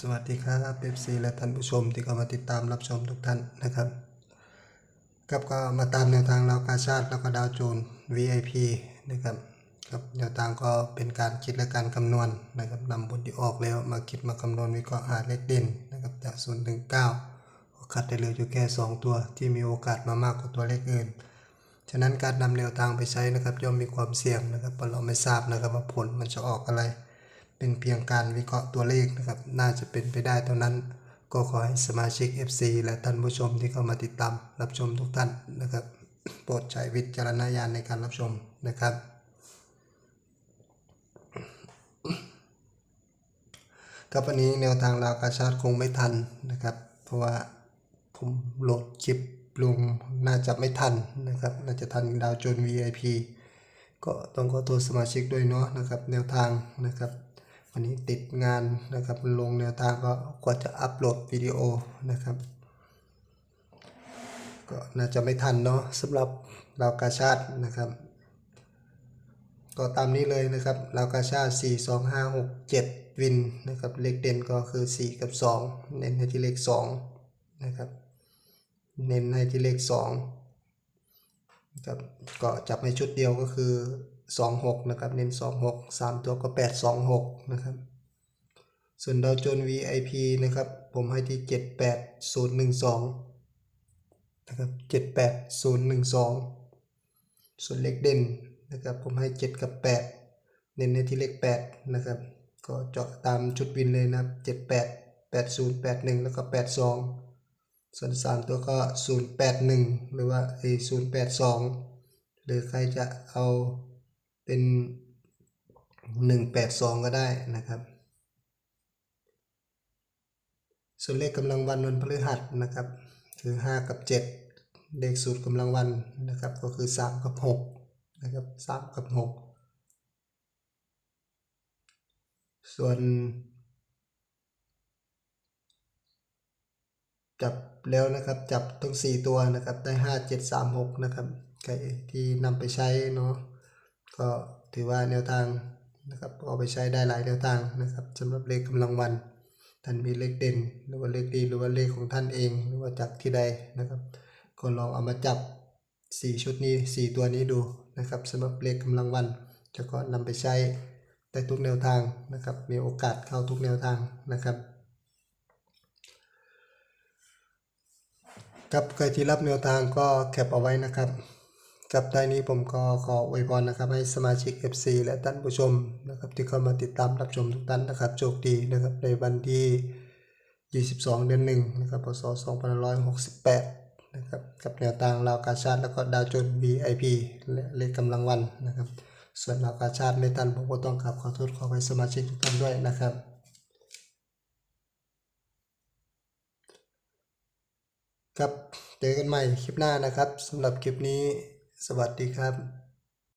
สวัสดีครับเอฟซีและท่านผู้ชมที่เข้ามาติดตามรับชมทุกท่านนะครับครับก็มาตามแนวทางเรากาชาติแล้วก็ดาวโจน VIP นะครับครับแนวทางก็เป็นการคิดและการคำนวณนะครับนำบทที่ออกแล้วมาคิดมาคำนวณวิเคราะห์หาเลขเด่นนะครับจากศูนย์ถึงเก้าคัดได้เหลยอยู่แค่ 2 ตัวที่มีโอกาสมามากกว่าตัวเลขอื่น ฉะนั้นการนำแนวทางไปใช้นะครับย่อมมีความเสี่ยงนะครับเพราะเราไม่ทราบนะครับว่าผลมันจะออกอะไร เป็นเพียงการวิเคราะห์ตัวเลขนะครับ น่าจะเป็นไปได้เท่านั้น ก็ขอให้สมาชิก FC และท่านผู้ชมที่เข้ามาติดตามรับชมทุกท่านนะครับ โปรดใช้วิจารณญาณในการรับชมนะครับ ครับวันนี้แนวทางราวกาชาติคงไม่ทันนะครับ เพราะว่าผมโหลดคลิปลงน่าจะไม่ทันนะครับ น่าจะทันดาวโจน VIP ก็ต้องขอโทษสมาชิกด้วยเนาะนะครับ แนวทางนะครับ วันนี้ติดงานนะครับลงแนวทางก็กว่าจะอัปโหลดวิดีโอนะครับ ก็น่าจะไม่ทันเนาะสำหรับราวกาชาตินะครับ ก็ตามนี้เลยนะครับราวกาชาติ 4 2 5 6 7 วินนะครับเลขเด่นก็คือ 4 กับ 2 เน้นให้ที่เลข 2 นะครับ เน้นให้ที่เลข2นะครับก็จับในชุดเดียวก็คือ 26 นะครับ เน้น 26 3 ตัวก็ 8 26 นะครับ ส่วนดาวโจน VIP นะครับ ผมให้ที่ 78012 นะครับ 78012 ส่วนเลขเด่นนะครับ ผมให้ 7 กับ 8 เน้นในที่เลข 8 นะครับ ก็เจาะตามชุดวินเลยนะครับ 78 80 81 แล้วก็ 82ส่วน 3 ตัวก็ 081 หรือว่าไอ้082 หรือใครจะเอา เป็น 182 ก็ได้นะครับ ส่วนเลขกำลังวันวันพฤหัสนะครับคือ 5 กับ 7 เลขสูตรกำลังวันนะครับ ก็คือ 3 กับ 6 นะครับ3กับ 6 ส่วน จับแล้วนะครับจับทั้ง 4 ตัวนะครับ ได้ 5 7 3 6 นะครับใครที่นำไปใช้เนาะ ก็ถือว่าแนวทางนะครับเอาไปใช้ได้หลายแนวทางนะครับสำหรับเลขกำลังวัน ท่านมีเลขเด่น หรือว่าเลขดีหรือว่าเลขของท่านเอง หรือว่าจากที่ใดนะครับก็ลองเอามาจับ 4 ชุดนี้ 4 ตัวนี้ดูนะครับสำหรับเลขกำลังวันจะก็นำไปใช้ได้ทุกแนวทางนะครับมีโอกาสเข้าทุกแนวทางนะครับครับใครที่รับแนวทางก็แคปเอาไว้นะครับ กับท้ายนี้ผมก็ขออวยพรนะครับให้สมาชิก FC และท่านผู้ชมนะครับที่เข้ามาติดตามรับชมทุกท่านนะครับโชคดีนะครับในวันที่ 22 เดือนหนึ่งนะครับพศ2568นะครับกับแนวทางราวกาชาติแล้วก็ดาวจน VIP และเลขกำลังวันนะครับ ส่วนราวกาชาติไม่ทันผมก็ต้องกราบขอโทษขอไปสมาชิกทุกท่านด้วยนะครับครับเจอกันใหม่คลิปหน้านะครับสำหรับคลิปนี้ สวัสดีครับ